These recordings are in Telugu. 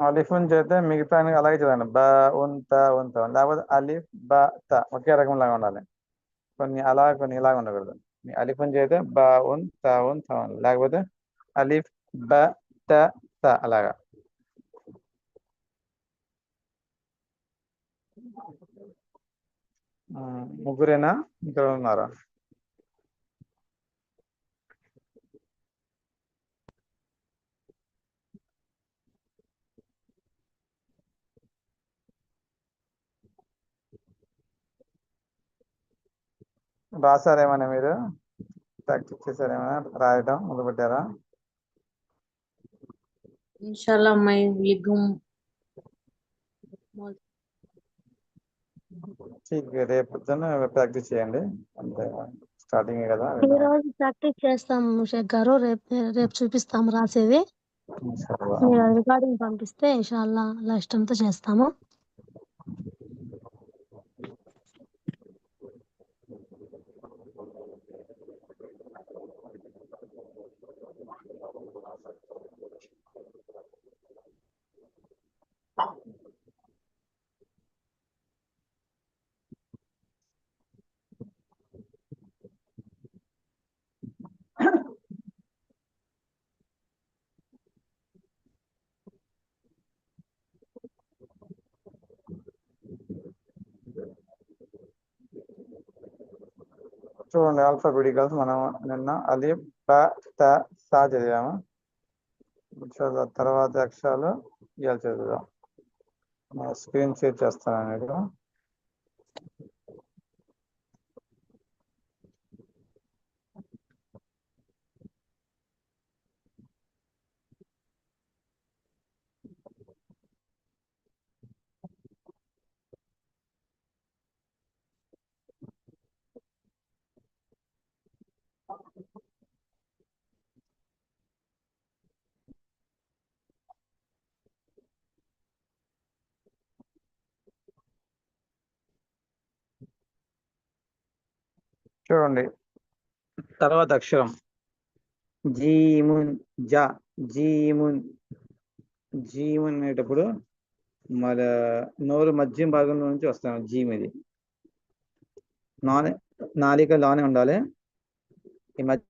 అలిఫున్ చేస్తే మిగతా అలాగే చదవండి బ ఉంత ఉంత లేకపోతే అలిఫ్ బ త. ఒకే రకం లాగా ఉండాలి. కొన్ని అలా కొన్ని ఇలాగ ఉండకూడదు. మీ అలిఫున్ చేస్తే బ ఉన్ త ఉన్ త లేకపోతే అలిఫ్ బ త త అలాగా. ముగ్గురేనా? ఇంకా ఉన్నారా? రాసారేమైనా మీరు? ప్రాక్టీస్ చేశారేమైనా రాయటం మొదలుపెట్టారా? ఇన్షాల్లా మై రేపు పొద్దున్న ప్రాక్టీస్ చేయండి. అంతే స్టార్టింగ్ కదా. ఈ రోజు ప్రాక్టీస్ చేస్తాం షేక్ గారు. రేపు రేపు చూపిస్తాము రాసేది. రికార్డింగ్ పంపిస్తే ఇన్షాల్లా అలా ఇష్టంతో చేస్తాము. చూడండి ఆల్ఫాబెటికల్స్ మనం నిన్న అది త సా చదివాము. తర్వాత అక్షరాలు ఇవాళ చదువుదాం. స్క్రీన్ షేర్ చేస్తాను నేను. చూడండి. తర్వాత అక్షరం. జీమున్ జా జీమున్ జీమున్ అనేటప్పుడు మన నోరు మధ్య భాగంలో నుంచి వస్తాం జీమ్ ఇది. నానే నాలిక లోనే ఉండాలి. ఈ మధ్య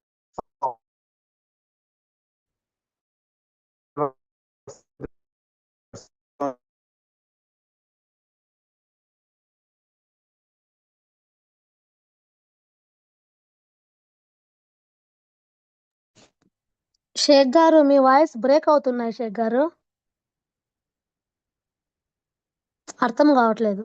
షేక్ గారు మీ వాయిస్ బ్రేక్ అవుతున్నాయి షేక్ గారు. అర్థం కావట్లేదు.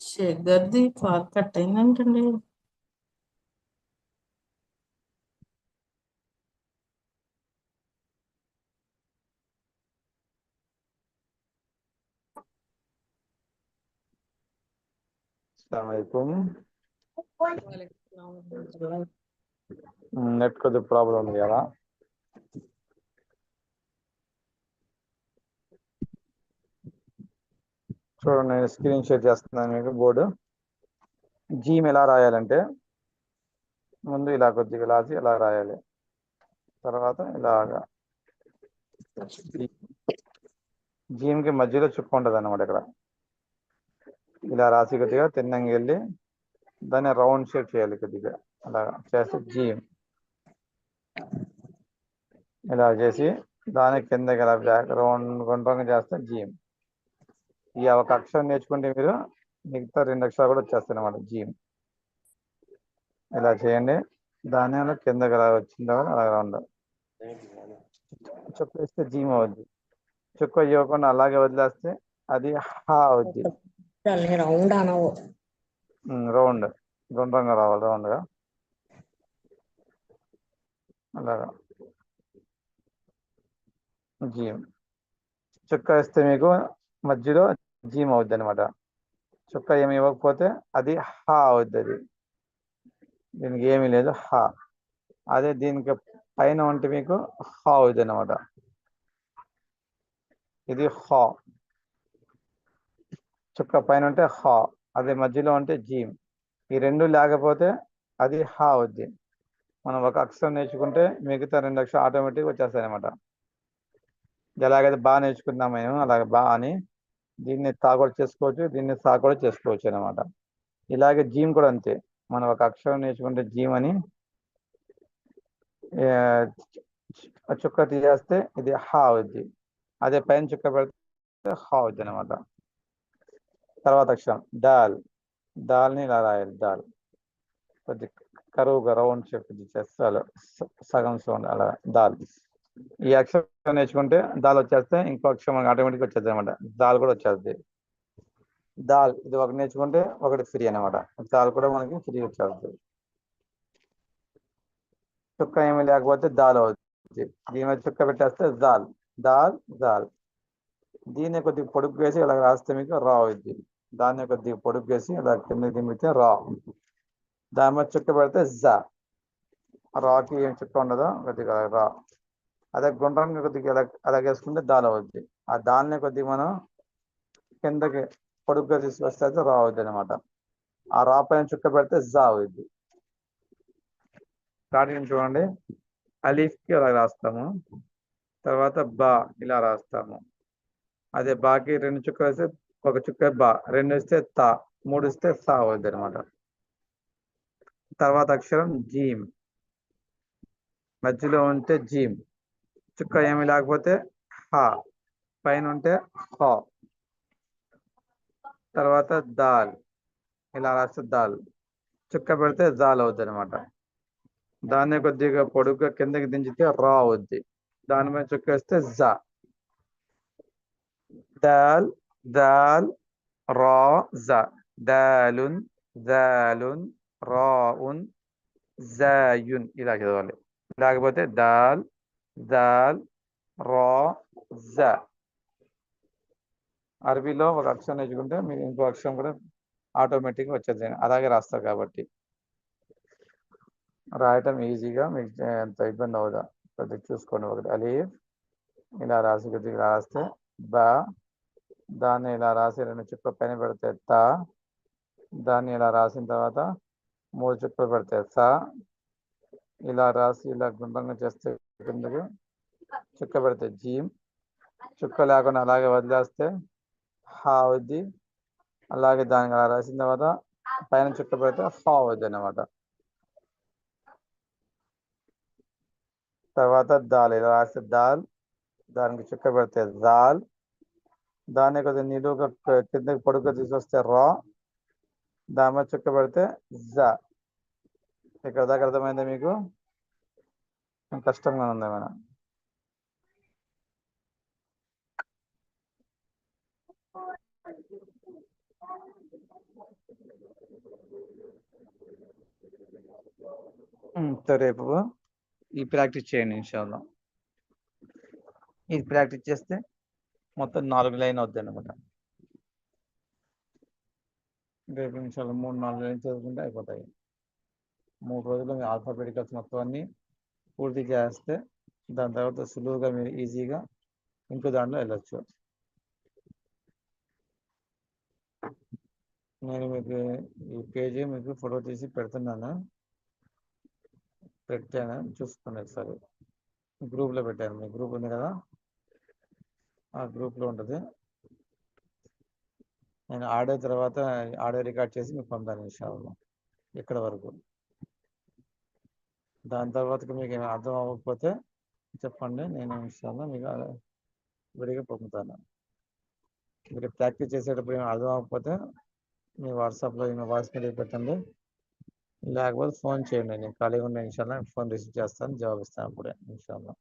షుగర్ది కాల్ కట్ అయిందంటండి నెట్ కొద్దిగా ప్రాబ్లం ఉంది కదా. చూడండి నేను స్క్రీన్ షేర్ చేస్తున్నాను మీకు బోర్డు జీమ్ ఎలా రాయాలంటే ముందు ఇలా కొద్దిగా రాసి ఇలా రాయాలి. తర్వాత ఇలాగా. జీమ్కి మధ్యలో చుక్క ఉంటుంది అన్నమాట ఇక్కడ. ఇలా రాసి కొద్దిగా తిన్నంగా వెళ్ళి దాన్ని రౌండ్ షేప్ చేయాలి కొద్దిగా. అలా చేస్తే జీమ్ ఇలా చేసి దాని కిందకి ఇలా బ్యాక్ రౌండ్ గుండ్రంగా చేస్తే జీమ్ ఈ ఒక అక్షరం నేర్చుకుంటే మీరు మిగతా రెండు అక్షరాలు కూడా వచ్చేస్తాయి అన్నమాట జీమ్ ఇలా చేయండి. దాని అలా కిందకి అలా వచ్చిన తర్వాత అలా రౌండ్ చుక్క వేస్తే జీమ్ అవుద్ది చుక్క ఇవ్వకుండా అలాగే వదిలేస్తే అది హా అవుద్ది. రౌండ్ అనవు. రౌండ్ గుండ్రంగా రావాలి రౌండ్గా అలాగా. జీమ్ చుక్క వేస్తే మీకు మధ్యలో జీమ్ అవుద్ది అనమాట చుక్క ఏమి ఇవ్వకపోతే అది హా అవుద్ది అది దీనికి ఏమీ లేదు హా. అదే దీనికి పైన ఉంటే మీకు హా అవుద్ది అనమాట ఇది హా. చుక్క పైన ఉంటే హా. అదే మధ్యలో ఉంటే జీమ్. ఈ రెండు లేకపోతే అది హా అవుద్ది. మనం ఒక అక్షరం నేర్చుకుంటే మిగతా రెండు అక్షరం ఆటోమేటిక్గా వచ్చేస్తాయి అనమాట ఎలాగైతే బాగా నేర్చుకుందాం మేము అలాగే బా అని దీన్ని తా చేసుకోవచ్చు దీన్ని సా కూడా చేసుకోవచ్చు అనమాట ఇలాగే జీమ్ కూడా అంతే. మనం ఒక అక్షరం నేర్చుకుంటే జీమ్ అని చుక్క తీసేస్తే ఇది హా అవుద్ది. అదే పైన చుక్క పెడితే హా అవుద్ది అనమాట తర్వాత అక్షరం దాల్ దాల్ని ఇలా రాయాలి దాల్ కొద్ది కరువుగా రౌండ్ షేప్ చేస్తారు సగం సౌండ్ అలా దాల్ ఈ అక్షరం నేర్చుకుంటే దాల్ వచ్చేస్తే ఇంకో అక్షరం ఆటోమేటిక్ వచ్చేది అనమాట. దాల్ కూడా వచ్చేస్తుంది దాల్ ఇది ఒకటి నేర్చుకుంటే ఒకటి ఫ్రీ అనమాట. దాల్ కూడా మనకి ఫ్రీ వచ్చేస్తుంది చుక్క ఏమీ లేకపోతే దాల్ అవుతుంది దీని మీద చుక్క పెట్టేస్తే దాల్. దాల్ దాల్. దీన్ని కొద్దిగా పొడుగు వేసి ఇలా రాస్తే మీకు రా అవుద్ది. దాన్ని కొద్దిగా పొడుగు వేసి ఇలా కింద దింపితే రా. దాని మీద చుక్క పెడితే జా. రాకి ఏం చుక్క ఉండదో కొద్దిగా రా. అదే గుండ్రంగా కొద్దిగా ఇలా అలాగేసుకుంటే దాల్ అవుద్ది. ఆ దాన్నే కొద్దిగా మనం కిందకి పొడుగ్గా తీసుకొస్తే అయితే రా అవుద్ది అనమాట ఆ రా పైన చుక్క పెడితే జా అవుద్ది. స్టార్టింగ్ చూడండి. అలీఫ్కి అలా రాస్తాము. తర్వాత బా ఇలా రాస్తాము. అదే బాకి రెండు చుక్కలు వేస్తే ఒక చుక్క బా రెండు ఇస్తే తా మూడు ఇస్తే సా అవుద్ది అనమాట తర్వాత అక్షరం జీమ్. మధ్యలో ఉంటే జీమ్. చుక్క ఏమి లేకపోతే హా పైన ఉంటే హా. తర్వాత దాల్. ఇలా రాస్తే దాల్. చుక్క పెడితే దాల్ అవుద్ది అనమాట దాన్ని కొద్దిగా పొడుగ్గా కిందకి దించితే రా అవుద్ది. దాని మీద చుక్క వేస్తే జా. దాల్ దాల్ రా జా. దాలున్ దాలున్ రాఉన్ జాయున్ ఇలా చదవాలి. లేకపోతే దాల్ దాల్ రా జ అరబీలో ఒక అక్షరం నేర్చుకుంటే మీరు ఇంకో అక్షరం కూడా ఆటోమేటిక్గా వచ్చేది అలాగే రాస్తారు కాబట్టి రాయటం ఈజీగా మీకు ఎంత ఇబ్బంది అవుదా కొద్దిగా చూసుకోండి ఒకటి అలీఫ్ ఇలా రాసి కొద్దిగా రాస్తే బా దాన్ని ఇలా రాసి రెండు చుక్క పైన పెడితే తా దాన్ని ఇలా రాసిన తర్వాత మూడు చుక్కలు పెడితే సా ఇలా రాసి ఇలా గుండ్రంగా చేస్తే కిందకి చుక్క పెడితే జీమ్ చుక్క లేకుండా అలాగే వదిలేస్తే హా అవుద్ది అలాగే దానికి అలా రాసిన తర్వాత పైన చుక్క పెడితే హా అవుద్ది అన్నమాట. తర్వాత దాల్ ఇలా రాస్తే దాల్ దానికి చుక్క పెడితే దాల్ దాన్ని కొద్దిగా నిలువుగా క- కిందకి పొడుగ్గా తీసుకొస్తే రా దాని మీద చుక్క పెడితే జా. ఇక్కడ దాకా అర్థమైందా మీకు? కష్టంగా ఉంది మేడం. రేపు ఈ ప్రాక్టీస్ చేయండి ఇన్షాల్లో. ఇది ప్రాక్టీస్ చేస్తే మొత్తం నాలుగు లైన్ అవుతుంది అనమాట రేపు నిమిషాలు మూడు నాలుగు లైన్ చదువుకుంటే అయిపోతాయి. మూడు రోజులు ఆల్ఫాబెటికల్స్ మొత్తం అన్ని పూర్తి చేస్తే దాని తర్వాత సులువుగా మీరు ఈజీగా ఇంకో దాంట్లో వెళ్ళొచ్చు. నేను మీకు ఈ పేజీ మీకు ఫోటో తీసి పెడుతున్నాను. పెట్టాను చూసుకోండి ఒకసారి. గ్రూప్లో పెట్టాను మీ గ్రూప్ ఉంది కదా? ఆ గ్రూప్లో ఉంటుంది. నేను ఆడే తర్వాత ఆడే రికార్డ్ చేసి మీకు పంపాను ఇన్షాల్లా ఇక్కడ వరకు? దాని తర్వాత మీకు ఏమైనా అర్థం అవ్వకపోతే చెప్పండి నేను ఇన్షాల్లా మీకు విడిగా పంపుతాను. మీరు ప్రాక్టీస్ చేసేటప్పుడు ఏమైనా అర్థం అవ్వకపోతే మీ వాట్సాప్లో ఏమైనా వాయిస్ మీద పెట్టండి. లేకపోతే ఫోన్ చేయండి నేను ఖాళీగా ఉన్న ఇన్షాల్లా ఫోన్ రిసీవ్ చేస్తాను జవాబు ఇస్తాను అప్పుడే ఇన్షాల్లా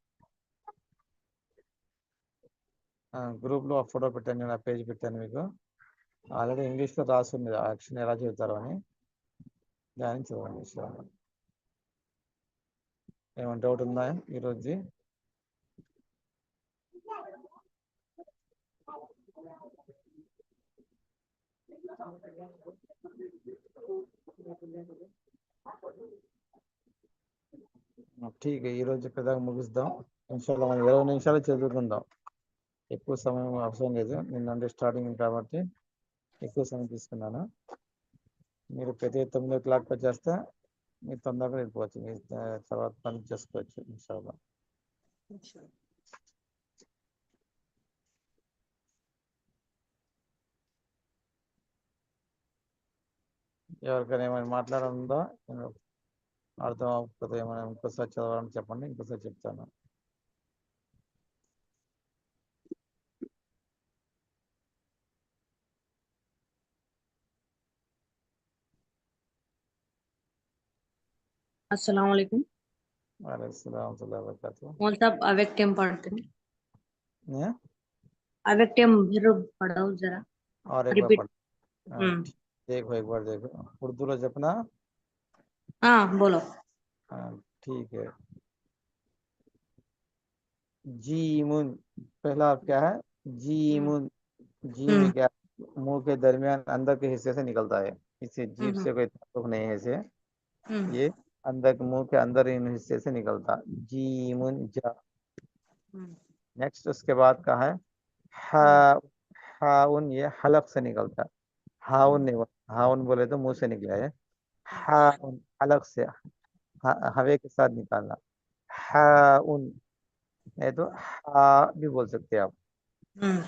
గ్రూప్లో ఆ ఫోటో పెట్టాను నేను ఆ పేజ్ పెట్టాను మీకు. ఆల్రెడీ ఇంగ్లీష్లో రాసి ఉంది యాక్షన్ ఎలా చెబుతారో అని. దాన్ని చూడండి ఇన్షాల్లా ఏమైనా డౌట్ ఉందా ఈరోజు? ఠీక్ ఈ రోజు ముగిస్తాం నిమిషాలు మనం ఇరవై నిమిషాలు చదువుకుందాం. ఎక్కువ సమయం అవసరం లేదు. నిన్నంటే స్టార్టింగ్ కాబట్టి ఎక్కువ సమయం తీసుకున్నాను. మీరు ప్రతి తొమ్మిది క్లాక్ వచ్చేస్తే మీరు తొందరగా వెళ్ళిపోవచ్చు. మీ తర్వాత పని చేసుకోవచ్చు ఇన్షాల్లా. ఎవరికైనా ఏమైనా మాట్లాడాలందా అర్థం అవ్వకపోతే ఏమైనా ఇంకోసారి చదవాలని చెప్పండి ఇంకోసారి చెప్తాను. अस्सलाम वालेकुम। वालेकुम सलाम साहब पढ़ते हैं? पढ़ाओ जरा। और एक बार हाँ, हम्म। देखो एक बार देखो। उर्दू लो जपना हाँ, बोलो। हाँ, ठीक है। जीमुन पहला आप क्या है? जीमुन। हम्म। जी में हम्म। क्या मुँह के दरमियान अंदर के हिस्से से निकलता है। इसे जीभ से कोई ताल्लुक नहीं है इसे। ये अंदर के मुँह के अंदर इन हिस्से से निकलता। जा। हम्म, नेक्स्ट उसके बाद का है। हा हाउन ये हलक से निकलता। हाउन नहीं बोला हाउन बोले तो मुँह से निकला है हाउन हलक से ह- हवे के साथ निकालना। हाउन नहीं तो हा भी बोल सकते हैं आप। हम्म,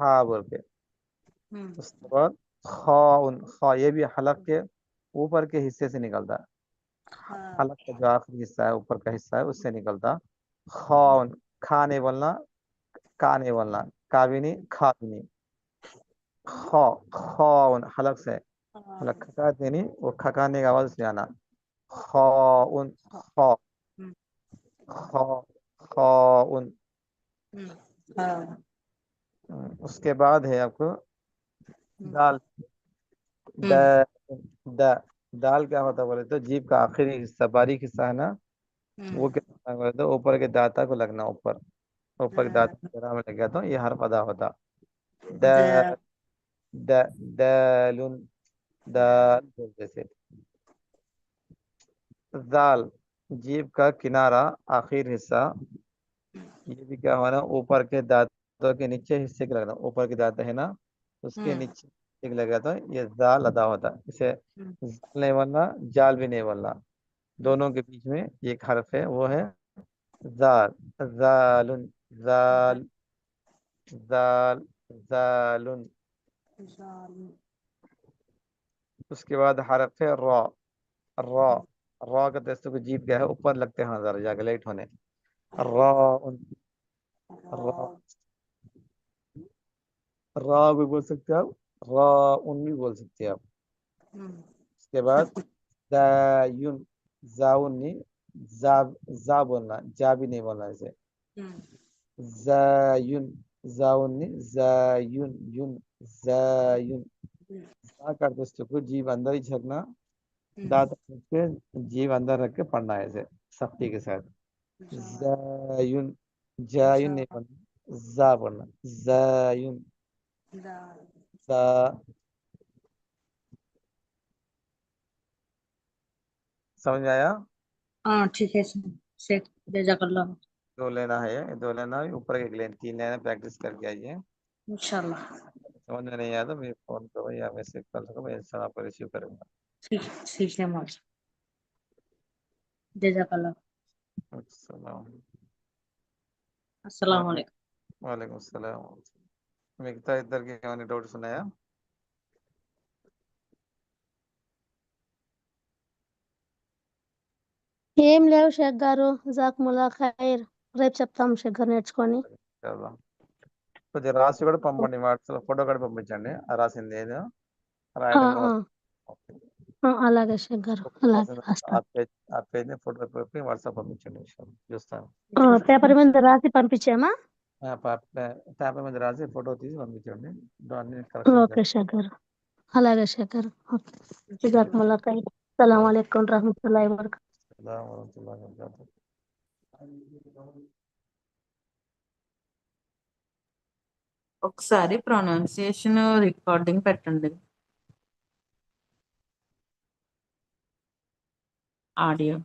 हा बोल के। हम्म, उसके बाद खाउन खा ये भी हलक के ऊपर के हिस्से से निकलता। है। हाँ, हलक का जो आखिरी हिस्सा है ऊपर का हिस्सा है उससे निकलता। खाउन खा नहीं बोलना का नहीं बोलना का भी नहीं खा भी नहीं खा खाउन हलक से। हलक खकाते नहीं वो खकाने का आवाज़ से आना। खाउन खा। हम्म। खा हम्म, हाँ, उसके बाद है आपको दाल। हम्म। द दाल क्या होता है बोले तो? जीभ का आखिरी हिस्सा बारीक हिस्सा है ना? हम्म, वो क्या बोले तो? ऊपर के दाता को लगना ऊपर। ऊपर के दांत में लग गया तो ये हर पदा होता। द द- द दालुन दाल बोलते से दाल जीभ का किनारा आखिर हिस्सा। ये भी क्या हुआ ना? ऊपर के दांतों के नीचे हिस्से के लगना। ऊपर के दांत है ना? उसके हम्म। नीचे हिस्से के लगा तो ये जाल अदा होता है। इसे हम्म। जाल नहीं बोलना जाल भी नहीं बोलना दोनों के बीच में एक हर्फ है वो है जाल। जालुन जाल जाल जालुन। उसके बाद हरफ है रॉ। रॉ रॉ का दस्तों को जीत गया है ऊपर लगते हैं जरा जाके लेट होने रॉ। रॉ। रॉ भी बोल सकते हैं आप। रॉ उन भी बोल सकते हैं आप। हम्म, उसके बाद जायुन जाउन नहीं जा जा बोलना जा भी नहीं बोलना इसे। हम्म, जायुन जाउन नहीं जायुन युन जायुन। जा कर दोस्तों को जीव अंदर ही झकना हम्म, दांत के जीव अंदर रख के पढ़ना है ऐसे सख्ती के साथ। जायुन जायुन नहीं पढ़ना जा पढ़ना जायुन दा समझ आया? हाँ ठीक है शेख जजाकल्ला दो लेना है दो लेना है ऊपर एक लेन तीन लेना प्रैक्टिस करके आइए। इंशाल्लाह। समझ में नहीं आया तो मेरे फ़ोन करो या मैसेज कर सको मैं इंसान आपको रिसीव करूँगा। ठीक ठीक है मौज। जजाकल्ला अस्सलाम वालेकुम। वालेकुम अस्सलाम। మిగతా ఇద్దరికి ఏమైనా డౌట్స్ ఉన్నాయా? ఏం లేవు షేక్ గారు. జాకుముల్లా ఖైర్. రేపు చెప్తాం షేక్ గారు నేర్చుకొని. కొద్దిగా రాసి కూడా పంపండి వాట్సాప్ ఫోటో కూడా పంపించండి. ఆ రాసింది ఏదో? అలాగే షేక్ గారు. అలాగే ఆ పేజ్ని ఫోటో పెట్టి వాట్సాప్ పంపించండి. చూస్తాను. పేపర్ మీద రాసి పంపించామా పేపర్ మీద రాసి ఫోటో తీసి పంపించండి. ఓకే షేక్ గారు అలాగే షేక్ గారు ఓకే. జజాకుముల్లా ఖైర్ సలాం అలైకుం రహమతుల్లాహి వబరకాతుహు చేస్తాను వరహమతుల్లాహి వబరకాతుహు. ఒకసారి ప్రొనౌన్సియేషన్ రికార్డింగ్ పెట్టండి. ఆడియో.